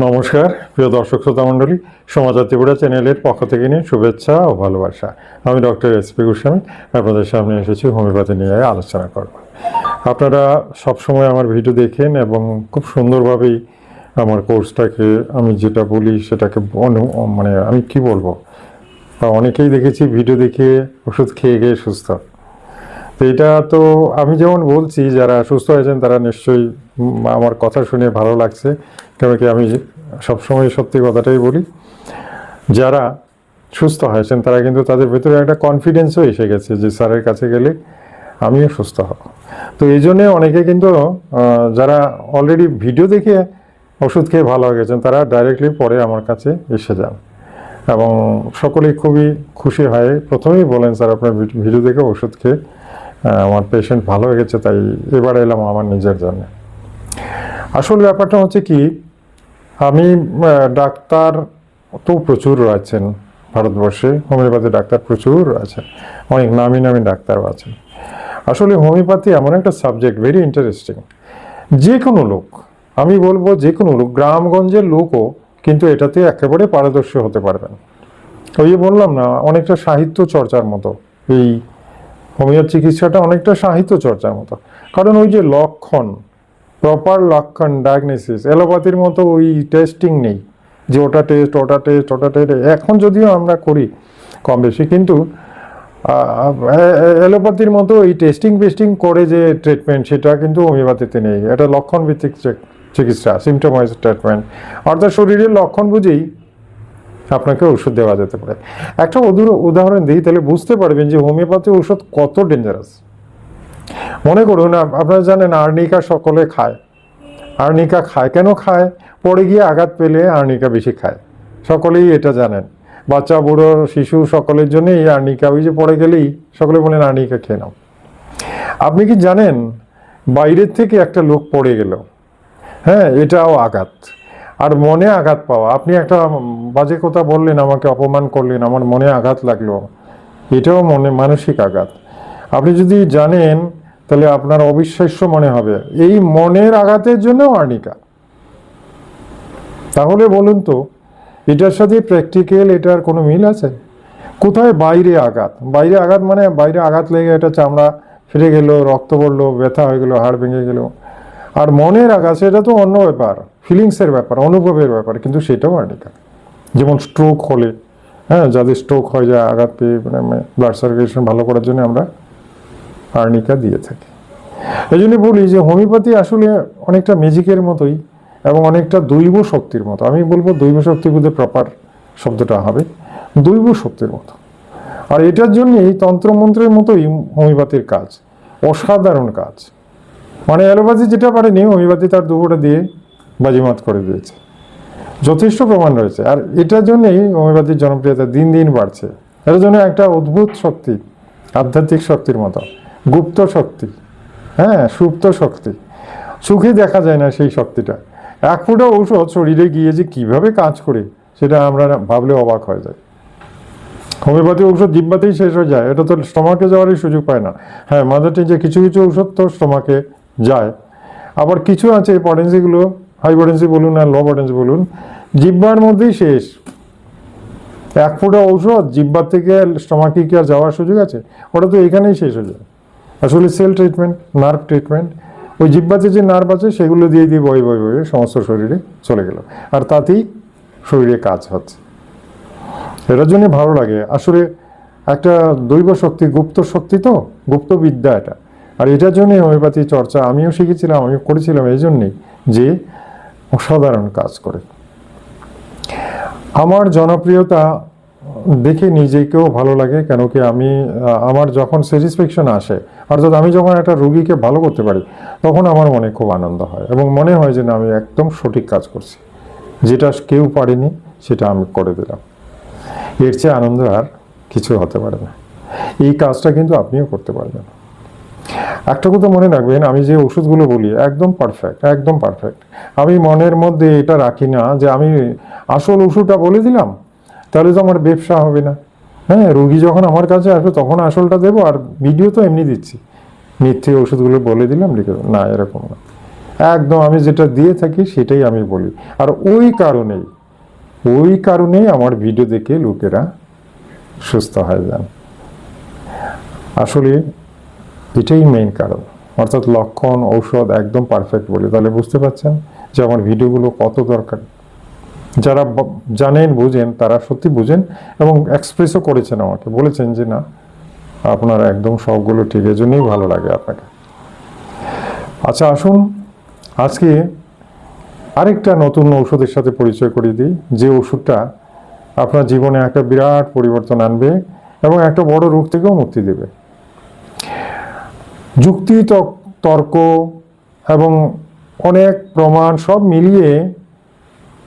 নমস্কার, প্রিয় দর্শক শ্রোতা মণ্ডলী সমাচার ত্রিপুরা চ্যানেলের পক্ষ থেকে নিয়ে শুভেচ্ছা ও ভালোবাসা। আমি ডক্টর এস পি গোস্বামী, আপনাদের সামনে এসেছি, হোমিওপ্যাথি নিয়ে আলোচনা করব। আপনারা সবসময় আমার ভিডিও দেখেন এবং খুব সুন্দরভাবেই আমার কোর্সটাকে আমি যেটা বলি, সেটাকে মানে আমি কি বলব? অনেকেই দেখেছি, ভিডিও দেখে ওষুধ খেয়ে গিয়ে সুস্থ। তো এটা তো আমি যেমন বলছি, যারা সুস্থ হয়েছেন তারা নিশ্চয়ই আমার কথা শুনে ভালো লাগছে। কেন কি আমি সবসময় সত্যি কথাটাই বলি। যারা সুস্থ হয়েছেন তারা কিন্তু তাদের ভেতরে একটা কনফিডেন্সও এসে গেছে যে স্যারের কাছে গেলে আমিও সুস্থ হব। তো এই জন্যে অনেকে কিন্তু যারা অলরেডি ভিডিও দেখে ওষুধ খেয়ে ভালো হয়ে গেছেন, তারা ডাইরেক্টলি পরে আমার কাছে এসে যান। এবং সকলেই খুবই খুশি হয় প্রথমেই বলেন, স্যার, আপনার ভিড- ভিডিও দেখে ওষুধ খেয়ে আমার পেশেন্ট ভালো হয়ে গেছে তাই এবার এলাম আমার নিজের জন্য। আসল ব্যাপারটা হচ্ছে কি, আমি ডাক্তার তো প্রচুর রয়েছেন ভারতবর্ষে, হোমিওপ্যাথি ডাক্তার প্রচুর রয়েছেন অনেক নামি নামি ডাক্তারও আছেন। আসলে হোমিওপ্যাথি এমন একটা সাবজেক্ট ভেরি ইন্টারেস্টিং যে কোনো লোক, আমি বলব যে কোনো লোক, গ্রামগঞ্জের লোকও কিন্তু এটাতে একেবারে পারদর্শী হতে পারবেন। ওই বললাম না, অনেকটা সাহিত্য চর্চার মতো এই হোমিও চিকিৎসাটা অনেকটা সাহিত্য চর্চার মতো। কারণ ওই যে লক্ষণ প্রপার লক্ষণ ডায়াগনোসিস অ্যালোপ্যাথির মতো ওই টেস্টিং নেই যে ওটা টেস্ট ওটা টেস্ট ওটা টেস্ট এখন যদিও আমরা করি কম বেশি, কিন্তু অ্যালোপ্যাথির মতো এই টেস্টিং পেস্টিং করে যে ট্রিটমেন্ট সেটা কিন্তু হোমিওপ্যাথিতে নেই। এটা লক্ষণ ভিত্তিক চিকিৎসা সিমটোমাইজ ট্রিটমেন্ট অর্থাৎ শরীরের লক্ষণ বুঝেই আপনাকে ওষুধ দেওয়া যেতে পারে। একটা উদাহরণ দিই, তাহলে বুঝতে পারবেন যে হোমিওপ্যাথি ওষুধ কত ডেঞ্জারাস মনে করুন আপনারা জানেন আর্নিকা সকলে খায়। আর্নিকা খায়। কেন খায়? পড়ে গিয়ে আঘাত পেলে আর্নিকা বেশি খায়। সকলেই এটা জানেন। বাচ্চা, বুড়ো, শিশু সকলের জন্য এই আর্নিকা, ওই যে পড়ে গেলেই সকলে বলেন, আর্নিকা খেয়ে নাও। আপনি কি জানেন, বাইরের থেকে একটা লোক পড়ে গেল। হ্যাঁ এটাও আঘাত। আর মনে আঘাত পাওয়া। আপনি একটা বাজে কথা বললেন, আমাকে অপমান করলেন, আমার মনে আঘাত লাগল। এটাও মনে, মানসিক আঘাত। আপনি যদি জানেন, তাহলে আপনার অবিশ্বাস্য মনে হবে। এই মনের আঘাতের জন্যও আর্নিকা তাহলে বলুন তো, এটার সাথে প্র্যাকটিক্যাল এটার কোনো মিল আছে? কোথায় বাইরে আঘাত? বাইরে আঘাত মানে বাইরে আঘাত লেগে এটা চামড়া ফিরে গেল, রক্ত পড়ল, ব্যথা হয়ে গেল, হাড় ভেঙে গেল। আর মনের আঘাত, সেটা তো অন্য ব্যাপার। ফিলিংসের ব্যাপার, অনুভবের ব্যাপার, কিন্তু সেটাও আর্নিকা যেমন স্ট্রোক হলে হ্যাঁ যাদের স্ট্রোক হয়ে যায় আঘাত পেয়ে মানে ব্লাড সার্কুলেশন ভালো করার জন্য আমরা আর্নিকা দিয়ে থাকি। এই জন্য বলি যে হোমিওপ্যাথি আসলে অনেকটা ম্যাজিকের মতোই এবং অনেকটা দৈব শক্তির মতো। আমি বলব দৈব শক্তি বলতে প্রপার শব্দটা হবে, দৈব শক্তির মতো। আর এটার জন্যই তন্ত্রমন্ত্রের মতোই হোমিওপ্যাথির কাজ, অসাধারণ কাজ। মানে অ্যালোপ্যাথি যেটা পারেনি হোমিওপ্যাথি তার দুপুরটা দিয়ে বাজিমাত করে দিয়েছে। যথেষ্ট প্রমাণ রয়েছে। আর এটার জন্যই হোমিওপ্যাথির জনপ্রিয়তা দিন দিন বাড়ছে। এটার জন্য একটা অদ্ভুত শক্তি, আধ্যাত্মিক শক্তির মতো, গুপ্ত শক্তি হ্যাঁ সুপ্ত শক্তি। চোখে দেখা যায় না সেই শক্তিটা। এক ফুটা ঔষধ শরীরে গিয়ে যে কীভাবে কাজ করে, সেটা আমরা ভাবলে অবাক হয়ে যায় হোমিওপ্যাথি ঔষধ জিব্বাতেই শেষ হয়ে যায়। এটা তো স্টমাকে যাওয়ারই সুযোগ পায় না। হ্যাঁ মাদার যে কিছু কিছু ঔষধ তো স্টমাকে যায়। আবার কিছু আছে পটেন্সিগুলো হাই পটেন্সি বলুন আর লো পটেন্সি বলুন, জিব্বার মধ্যেই শেষ। এক ফোঁটা ঔষধ, জিব্বার থেকে স্টমাকে কি আর যাওয়ার সুযোগ আছে? ওটা তো এখানেই শেষ হয়ে যায়। আসলে সেল ট্রিটমেন্ট নার্ভ ট্রিটমেন্ট ওই জিব্বাতে যে নার্ভ আছে, সেগুলো দিয়ে দিয়ে বয়ে বয়ে বয়ে সমস্ত শরীরে চলে গেল। আর তাতেই শরীরে কাজ হচ্ছে। এটার জন্য ভালো লাগে। আসলে একটা দৈব শক্তি, গুপ্ত শক্তি তো, গুপ্ত বিদ্যা এটা। আর এটার জন্যই হোমিওপ্যাথি চর্চা, আমিও শিখেছিলাম আমিও করেছিলাম এই জন্যেই যে অসাধারণ কাজ করে। আমার জনপ্রিয়তা দেখে নিজেকেও ভালো লাগে কেন কি আমি আমার যখন স্যাটিসফ্যাকশন আসে, অর্থাৎ আমি যখন একটা রুগীকে ভালো করতে পারি, তখন আমার মনে খুব আনন্দ হয় এবং মনে হয় যে না, আমি একদম সঠিক কাজ করছি। যেটা কেউ পারেনি, সেটা আমি করে দিলাম। এর চেয়ে আনন্দ আর কিছু হতে পারে না। এই কাজটা কিন্তু আপনিও করতে পারবেন। একটা কথা মনে রাখবেন, আমি যে ওষুধগুলো বলি, একদম পারফেক্ট একদম পারফেক্ট আমি মনের মধ্যে এটা রাখি না যে আমি আসল ওষুধটা বলে দিলাম, তাহলে তো আমার ব্যবসা হবে না। হ্যাঁ রুগী যখন আমার কাছে আসবে, তখন আসলটা দেবো, আর ভিডিও তো এমনি দিচ্ছি। মিথ্যে ওষুধগুলো বলে দিলাম, লিখে। না, এরকম না। একদম আমি যেটা দিয়ে থাকি, সেটাই আমি বলি। আর ওই কারণেই ওই কারণেই আমার ভিডিও দেখে লোকেরা সুস্থ হয়ে যান। আসলে এটাই মেইন কারণ। অর্থাৎ লক্ষণ, ঔষধ একদম পারফেক্ট বলি। তাহলে বুঝতে পারছেন যে আমার ভিডিওগুলো কত দরকার। যারা জানেন, বুঝেন, তারা সত্যি বুঝেন এবং এক্সপ্রেসও করেছেন আমাকে। বলেছেন যে, না, আপনার একদম সবগুলো ঠিক এই জন্যই ভালো লাগে আপনাকে। আচ্ছা আসুন। আজকে আরেকটা নতুন ঔষধের সাথে পরিচয় করিয়ে দিই। যে ওষুধটা আপনার জীবনে একটা বিরাট পরিবর্তন আনবে এবং একটা বড় রোগ থেকেও মুক্তি দেবে। যুক্তি তর্ক এবং অনেক প্রমাণ সব মিলিয়ে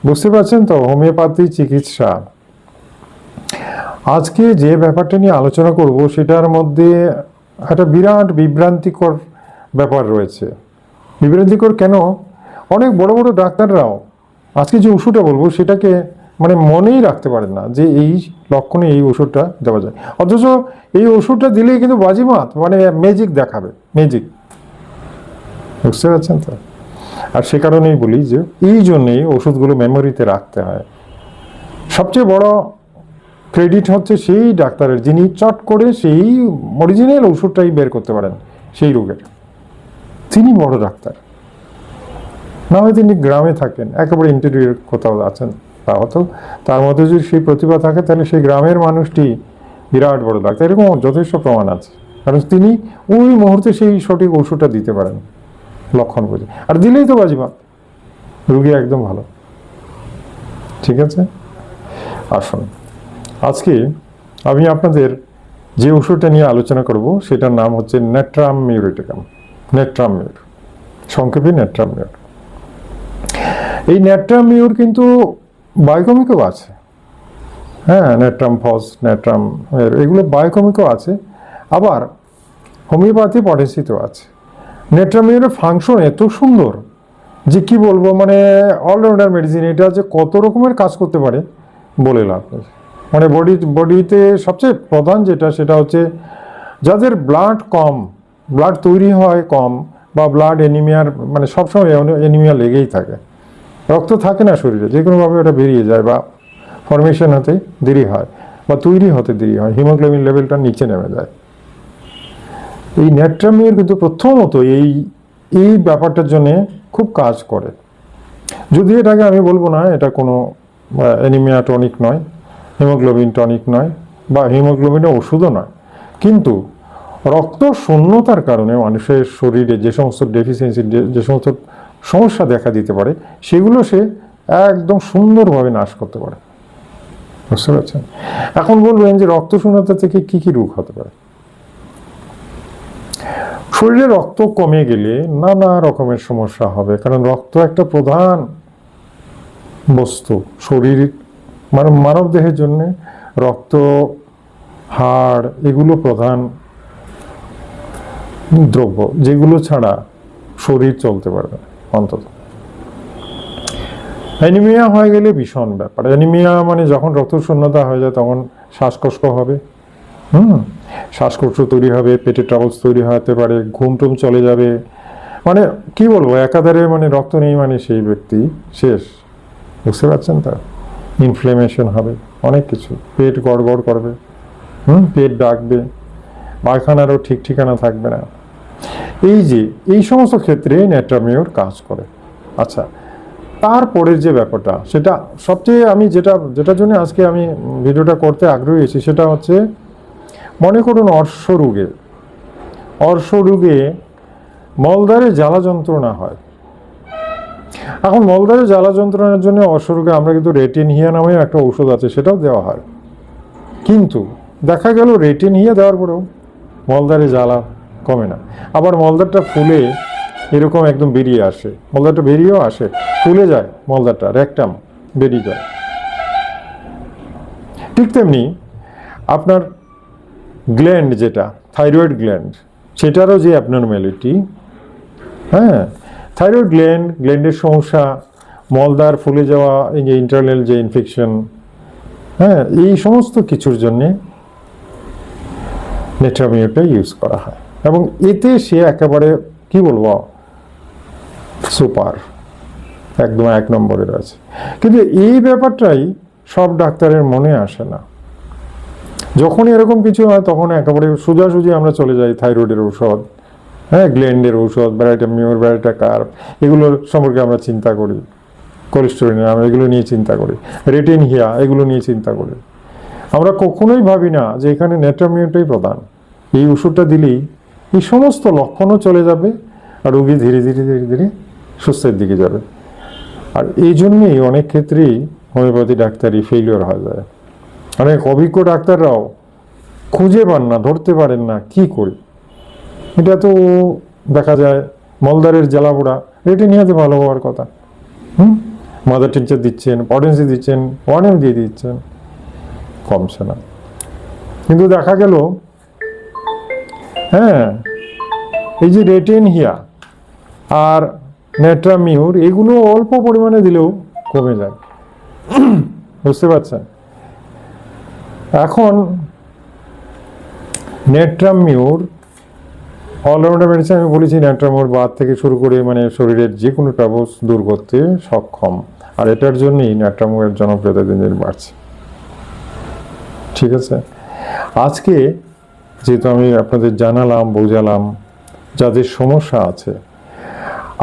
বুঝতে পারছেন তো, হোমিওপ্যাথি চিকিৎসা। আজকে যে ব্যাপারটা নিয়ে আলোচনা করব সেটার মধ্যে একটা বিরাট বিভ্রান্তিকর ব্যাপার রয়েছে। বিভ্রান্তিকর কেন? অনেক বড় বড় ডাক্তাররাও, আজকে যে ওষুধটা বলব সেটাকে মানে মনেই রাখতে পারেন না যে এই লক্ষণে এই ওষুধটা দেওয়া যায়। অথচ এই ওষুধটা দিলেই কিন্তু বাজিমাত মানে ম্যাজিক দেখাবে ম্যাজিক বুঝতে পারছেন তো? আর সে কারণেই বলি যে এই জন্যেই ওষুধগুলো মেমোরিতে রাখতে হয়। সবচেয়ে বড় ক্রেডিট হচ্ছে সেই ডাক্তারের, যিনি চট করে সেই অরিজিনাল ওষুধটাই বের করতে পারেন সেই রোগের। তিনি বড় ডাক্তার। না হয় তিনি গ্রামে থাকেন, একেবারে ইন্টেরিয়র কোথাও আছেন। হতো তার মধ্যে যদি সেই প্রতিভা থাকে, তাহলে সেই গ্রামের মানুষটি বিরাট বড় ডাক্তার এরকম যথেষ্ট প্রমাণ আছে। কারণ তিনি ওই মুহূর্তে সেই সঠিক ওষুধটা দিতে পারেন লক্ষণ বুঝে। আর দিলেই তো বাজিমাত। রুগী একদম ভালো। ঠিক আছে? আসুন। আজকে আমি আপনাদের যে ওষুধটা নিয়ে আলোচনা করব, সেটার নাম হচ্ছে নেট্রাম মিউরিটিকাম নেট্রাম মিউর সংক্ষেপে নেট্রাম মিউর এই নেট্রাম মিউর কিন্তু বায়োকমিকও আছে। হ্যাঁ নেট্রাম, ফস, নেট্রাম এগুলো বায়োকমিকও আছে। আবার হোমিওপ্যাথি পটেন্সিতেও আছে। নেট্রামিউরের ফাংশন এত সুন্দর যে কি বলব মানে অলরাউন্ডার মেডিসিন এটা যে কত রকমের কাজ করতে পারে বলে লাভ মানে বডি বডিতে সবচেয়ে প্রধান যেটা, সেটা হচ্ছে যাদের ব্লাড কম ব্লাড তৈরি হয় কম, বা ব্লাড এনিমিয়ার মানে সবসময় এনিমিয়া লেগেই থাকে। রক্ত থাকে না শরীরে, যে কোনোভাবে ওটা বেরিয়ে যায় বা ফরমেশন হতে দেরি হয় বা তৈরি হতে দেরি হয় হিমোগ্লোবিন লেভেলটা নিচে নেমে যায়। এই নেট্রামির কিন্তু প্রথমত এই এই ব্যাপারটার জন্যে খুব কাজ করে। যদি এটাকে আমি বলব না, এটা কোনো অ্যানিমিয়া টনিক নয় হিমোগ্লোবিন টনিক নয় বা হিমোগ্লোবিনের ওষুধও নয়। কিন্তু রক্ত শূন্যতার কারণে মানুষের শরীরে যে সমস্ত ডেফিসিয়েন্সি যে সমস্ত সমস্যা দেখা দিতে পারে সেগুলো সে একদম সুন্দরভাবে নাশ করতে পারে। বুঝতে পারছেন? এখন বলবেন যে রক্ত শূন্যতা থেকে কি কি রোগ হতে পারে? শরীরে রক্ত কমে গেলে নানা রকমের সমস্যা হবে কারণ রক্ত একটা প্রধান বস্তু। শরীর মানে মানব দেহের জন্য রক্ত হাড় এগুলো প্রধান দ্রব্য যেগুলো ছাড়া শরীর চলতে পারবে না, অন্তত। অ্যানিমিয়া হয়ে গেলে ভীষণ ব্যাপার। অ্যানিমিয়া মানে যখন রক্ত শূন্যতা হয়ে যায়, তখন শ্বাসকষ্ট হবে। হুম? শ্বাসকষ্ট তৈরি হবে পেটে ট্রাবলস তৈরি হতে পারে, ঘুম টুম চলে যাবে। মানে কি বলব, একাধারে মানে রক্ত নেই মানে সেই ব্যক্তি শেষ। বুঝতে পারছেন তো? ইনফ্লেমেশন হবে, অনেক কিছু। পেট গড়গড় করবে। হুম? পেট ডাকবে। পায়খানারও ঠিক ঠিকানা থাকবে না। এই যে, এই সমস্ত ক্ষেত্রে নেট্রামিওর কাজ করে। আচ্ছা তারপরের যে ব্যাপারটা, সেটা সবচেয়ে আমি যেটা, যেটার জন্য আজকে আমি ভিডিওটা করতে আগ্রহী হয়েছি, সেটা হচ্ছে, মনে করুন অর্শ রোগে অর্শ রোগে মলদ্বারে জ্বালা যন্ত্রণা হয়। এখন মলদ্বারে জ্বালা যন্ত্রণার জন্য অর্শ রোগে আমরা কিন্তু রেটিনহিয়া নামেও একটা ঔষধ আছে, সেটাও দেওয়া হয়। কিন্তু দেখা গেল রেটিনহিয়া দেওয়ার পরেও মলদ্বারে জ্বালা কমে না। আবার মলদারটা ফুলে এরকম একদম বেরিয়ে আসে। মলদারটা বেরিয়েও আসে। ফুলে যায় মলদ্বারটা রেকটাম বেরিয়ে যায়। ঠিক তেমনি আপনার গ্ল্যান্ড যেটা থাইরয়েড গ্ল্যান্ড সেটারও যে অ্যাবনর্ম্যালিটি হ্যাঁ? থাইরয়েড গ্ল্যান্ড গ্ল্যান্ডের সমস্যা মলদার ফুলে যাওয়া, এই যে ইন্টারনাল যে ইনফেকশন হ্যাঁ? এই সমস্ত কিছুর জন্যে নেট্রামিওটা ইউজ করা হয়। এবং এতে সে একেবারে, কি বলব, সুপার, একদম এক নম্বরের আছে কিন্তু এই ব্যাপারটাই সব ডাক্তারের মনে আসে না। যখন এরকম কিছু হয়, তখন একেবারে সোজাসুজি আমরা চলে যাই থাইরয়েডের ঔষধ হ্যাঁ গ্ল্যান্ডের ঔষধ ব্যারাইটা মিউর ব্যারাইটা কার্ভ এগুলো সম্পর্কে আমরা চিন্তা করি কোলেস্টোরিন আমরা এগুলো নিয়ে চিন্তা করি রেটিন হিয়া এগুলো নিয়ে চিন্তা করি। আমরা কখনোই ভাবি না যে এখানে নেট্রামিউটাই প্রধান। এই ওষুধটা দিলেই এই সমস্ত লক্ষণও চলে যাবে আর রুগী ধীরে ধীরে ধীরে ধীরে সুস্থের দিকে যাবে। আর এই জন্যেই অনেক ক্ষেত্রেই হোমিওপ্যাথি ডাক্তারি ফেলিওর হয়ে যায়। অনেক অভিজ্ঞ ডাক্তাররাও খুঁজে পান না, ধরতে পারেন না কি করি। এটা তো দেখা যায় মলদারের জ্বালাপোড়া রেটিনিয়াতে ভালো হওয়ার কথা। হুম? মাদার টিচার দিচ্ছেন পটেন্সি দিচ্ছেন, ওয়ান এম দিয়ে দিচ্ছেন, কমছে না। কিন্তু দেখা গেল হ্যাঁ এই যে রেটেন হিয়া আর নেট্রামিউর এগুলো অল্প পরিমাণে দিলেও কমে যায়। বুঝতে পারছেন? এখন নেট্রামিউর অলরাউন্ডার মেডিসিন আমি বলেছি নেট্রামিউর বাদ থেকে শুরু করে মানে শরীরের যে কোনো ট্রাবলস দূর করতে সক্ষম। আর এটার জন্যই নেট্রামিউরের জনপ্রিয়তা দিন দিন বাড়ছে। ঠিক আছে? আজকে যেহেতু আমি আপনাদের জানালাম, বোঝালাম যাদের সমস্যা আছে।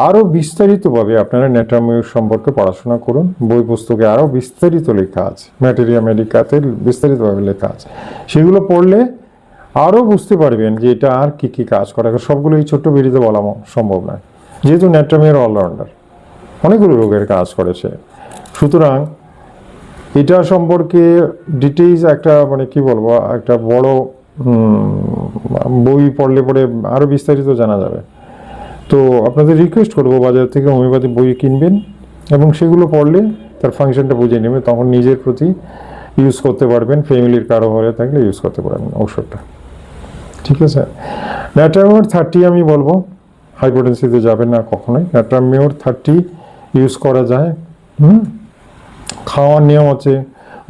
আরও বিস্তারিতভাবে আপনারা নেট্রামিউর সম্পর্কে পড়াশোনা করুন। বই পুস্তকে আরও বিস্তারিত লেখা আছে। ম্যাটেরিয়া মেডিকাতে বিস্তারিতভাবে লেখা আছে। সেগুলো পড়লে আরও বুঝতে পারবেন যে এটা আর কি কি কাজ করে। সবগুলো এই ছোট্ট বেরিতে বলা সম্ভব নয়। যেহেতু নেট্রামিউর অলরাউন্ডার, অনেকগুলো রোগের কাজ করেছে সুতরাং এটা সম্পর্কে ডিটেইলস একটা মানে কি বলব, একটা বড় বই পড়লে পরে আরও বিস্তারিত জানা যাবে। তো আপনাদের রিকোয়েস্ট করব বাজার থেকে হোমিওপ্যাথি বই কিনবেন এবং সেগুলো পড়লে তার ফাংশনটা বুঝে নেবে, তখন নিজের প্রতি ইউজ করতে পারবেন, ফ্যামিলির কারও ঘরে থাকলে ইউজ করতে পারবেন ঔষধটা। ঠিক আছে? ন্যাট্রামিওর থার্টি আমি বলব হাইপোটেন্সিতে যাবেন না কখনোই। ন্যাট্রামিওর থার্টি ইউজ করা যায়, হুম? খাওয়ার নিয়ম হচ্ছে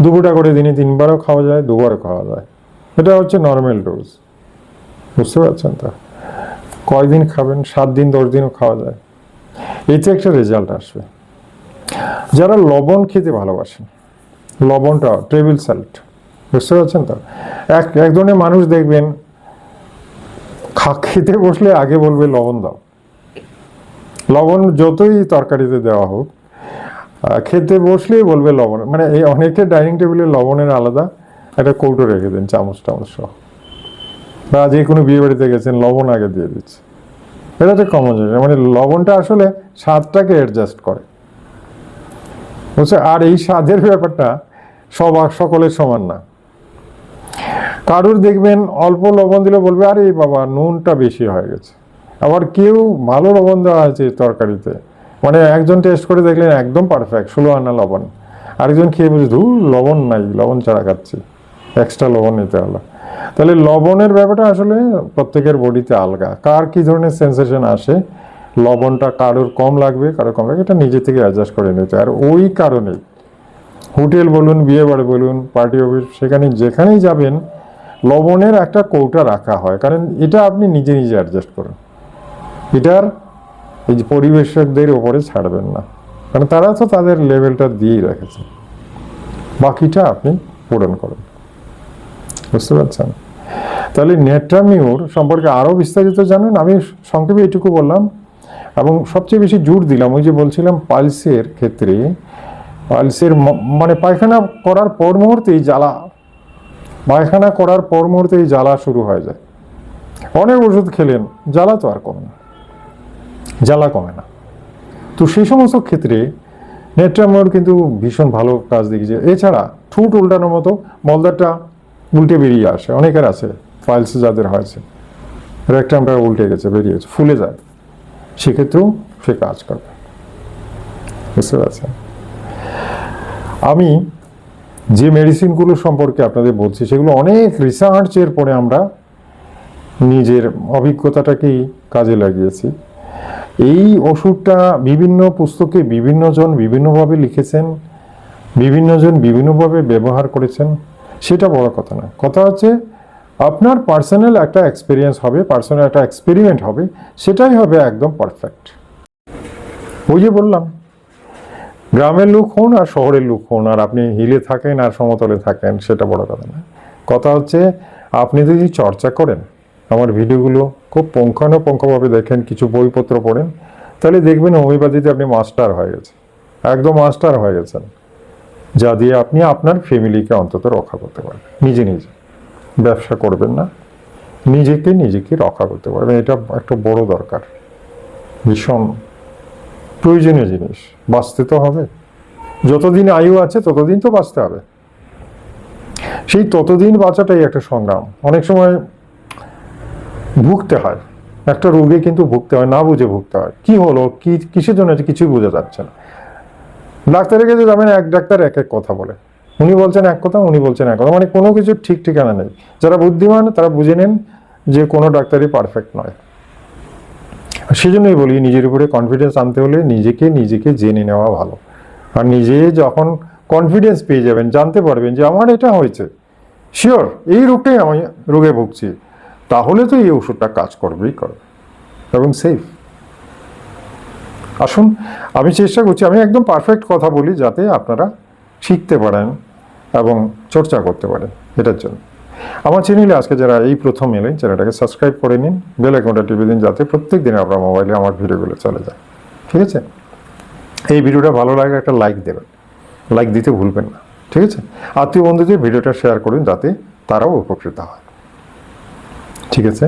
দুপুরটা করে দিনে তিনবারও খাওয়া যায়, দুবারও খাওয়া যায়। এটা হচ্ছে নর্মাল ডোজ বুঝতে পারছেন তো? কয়দিন খাবেন? সাত দিন, দশ দিনও খাওয়া যায়। এতে একটা রেজাল্ট আসবে। যারা লবণ খেতে ভালোবাসেন, লবণটা টেবিল সল্ট বুঝতে পারছেন তো? এক এক ধরনের মানুষ দেখবেন, খা, খেতে বসলে আগে বলবে, লবণ দাও। লবণ যতই তরকারিতে দেওয়া হোক খেতে বসলেই বলবে, লবণ। মানে এই অনেকে ডাইনিং টেবিলে লবণের আলাদা একটা কৌটো রেখে দেন, চামচ টামচ সহ। বা যে কোনো বিয়ে বাড়িতে গেছেন, লবণ আগে দিয়ে দিচ্ছে এটা তো কমন জিনিস। মানে লবণটা আসলে স্বাদটাকে অ্যাডজাস্ট করে। বুঝছে আর এই স্বাদের ব্যাপারটা সব সকলের সমান না। কারুর দেখবেন অল্প লবণ দিলে বলবে, আরে বাবা, নুনটা বেশি হয়ে গেছে। আবার কেউ ভালো লবণ দেওয়া হয়েছে তরকারিতে। মানে একজন টেস্ট করে দেখলেন একদম পারফেক্ট ষোলো আনা লবণ। আরেকজন খেয়ে বুঝে ধুর, লবণ নাই, লবণ ছাড়া খাচ্ছি। এক্সট্রা লবণ নিতে হলো। তাহলে লবণের ব্যাপারটা আসলে প্রত্যেকের বডিতে আলগা। কার কি ধরনের সেন্সেশন আসে, লবণটা কারোর কম লাগবে, কারোর কম লাগবে, এটা নিজে থেকে অ্যাডজাস্ট করে নিতে আর ওই কারণেই হোটেল বলুন, বিয়ে বাড়ি বলুন পার্টি অফিস সেখানে যেখানেই যাবেন, লবণের একটা কৌটা রাখা হয়। কারণ এটা আপনি নিজে নিজে অ্যাডজাস্ট করুন। এটার এই যে পরিবেশকদের ওপরে ছাড়বেন না। কারণ তারা তো তাদের লেভেলটা দিয়েই রেখেছে। বাকিটা আপনি পূরণ করুন। বুঝতে পারছেন? তাহলে নেট্রামিউর সম্পর্কে আরও বিস্তারিত জানেন। আমি সংক্ষেপে এটুকু বললাম। এবং সবচেয়ে বেশি জোর দিলাম, ওই যে বলছিলাম পালসের ক্ষেত্রে। পালসের মানে পায়খানা করার পর মুহূর্তেই জ্বালা, পায়খানা করার পর মুহূর্তেই জ্বালা শুরু হয়ে যায়। অনেক ওষুধ খেলেন, জ্বালা তো আর কমে না। জ্বালা কমে না। তো সেই সমস্ত ক্ষেত্রে নেট্রামিউর কিন্তু ভীষণ ভালো কাজ দেখিয়েছে। এছাড়া ঠুট উল্টানোর মতো মলদারটা উল্টে বেরিয়ে আসে। অনেকের আছে ফাইলস যাদের হয়েছে। রেকটামটা উল্টে গেছে বেরিয়েছে ফুলে যায়। সেক্ষেত্রেও সে কাজ করবে। বুঝতে পারছেন? আমি যে মেডিসিনগুলো সম্পর্কে আপনাদের বলছি, সেগুলো অনেক রিসার্চের পরে আমরা নিজের অভিজ্ঞতাটাকেই কাজে লাগিয়েছি। এই ওষুধটা বিভিন্ন পুস্তকে বিভিন্নজন বিভিন্নভাবে লিখেছেন, বিভিন্নজন বিভিন্নভাবে ব্যবহার করেছেন। সেটা বড় কথা না কথা হচ্ছে, আপনার পার্সোনাল একটা এক্সপিরিয়েন্স হবে পার্সোনাল একটা এক্সপেরিমেন্ট হবে, সেটাই হবে একদম পারফেক্ট ওই যে বললাম, গ্রামের লোক হন আর শহরের লোক হন, আর আপনি হিলে থাকেন আর সমতলে থাকেন, সেটা বড় কথা না কথা হচ্ছে, আপনি যদি চর্চা করেন, আমার ভিডিওগুলো খুব পুঙ্খানুপুঙ্খভাবে দেখেন, কিছু বইপত্র পড়েন, তাহলে দেখবেন হোমিওপ্যাথিতে আপনি মাস্টার হয়ে গেছেন। একদম মাস্টার হয়ে গেছেন। যা দিয়ে আপনি আপনার ফ্যামিলিকে অন্তত রক্ষা করতে পারবেন। নিজে নিজে। ব্যবসা করবেন না। নিজেকে নিজেকে রক্ষা করতে পারবেন। এটা একটা বড় দরকার। ভীষণ প্রয়োজনীয় জিনিস। বাঁচতে তো হবে। যতদিন আয়ু আছে, ততদিন তো বাঁচতে হবে। সেই ততদিন বাঁচাটাই একটা সংগ্রাম। অনেক সময় ভুগতে হয়। একটা রোগে কিন্তু ভুগতে হয়, না বুঝে ভুগতে হয়। কি হলো? কি, কিসের জন্য কিছুই বোঝা যাচ্ছে না। ডাক্তারের কাছে যাবেন, এক ডাক্তার এক এক কথা বলে। উনি বলছেন এক কথা, উনি বলছেন এক কথা মানে কোনো কিছু ঠিক ঠিকানা নেই। যারা বুদ্ধিমান, তারা বুঝে নেন যে কোনো ডাক্তারই পারফেক্ট নয়। সেই জন্যই বলি, নিজের উপরে কনফিডেন্স আনতে হলে নিজেকে নিজেকে জেনে নেওয়া ভালো। আর নিজে যখন কনফিডেন্স পেয়ে যাবেন, জানতে পারবেন যে আমার এটা হয়েছে। শিওর এই রোগটাই আমি, রোগে ভুগছি। তাহলে তো এই ওষুধটা কাজ করবেই করবে। এবং সেফ আসুন, আমি চেষ্টা করছি, আমি একদম পারফেক্ট কথা বলি যাতে আপনারা শিখতে পারেন এবং চর্চা করতে পারেন, এটার জন্য। আমার চ্যানেলে আজকে যারা এই প্রথম এলেন চ্যানেলটাকে সাবস্ক্রাইব করে নিন বেল আইকনটা টিপে দিন যাতে প্রত্যেক দিন আপনার মোবাইলে আমার ভিডিওগুলো চলে যায়। ঠিক আছে? এই ভিডিওটা ভালো লাগে একটা লাইক দেবেন। লাইক দিতে ভুলবেন না। ঠিক আছে? আত্মীয় বন্ধুদের ভিডিওটা শেয়ার করুন যাতে তারাও উপকৃত হয়। ঠিক আছে?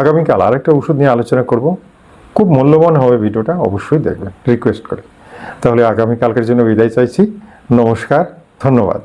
আগামীকাল আরেকটা ওষুধ নিয়ে আলোচনা করব। খুব মূল্যবান হবে ভিডিওটা, অবশ্যই দেখবেন রিকোয়েস্ট করে। তাহলে আগামীকালকের জন্য বিদায় চাইছি। নমস্কার, ধন্যবাদ।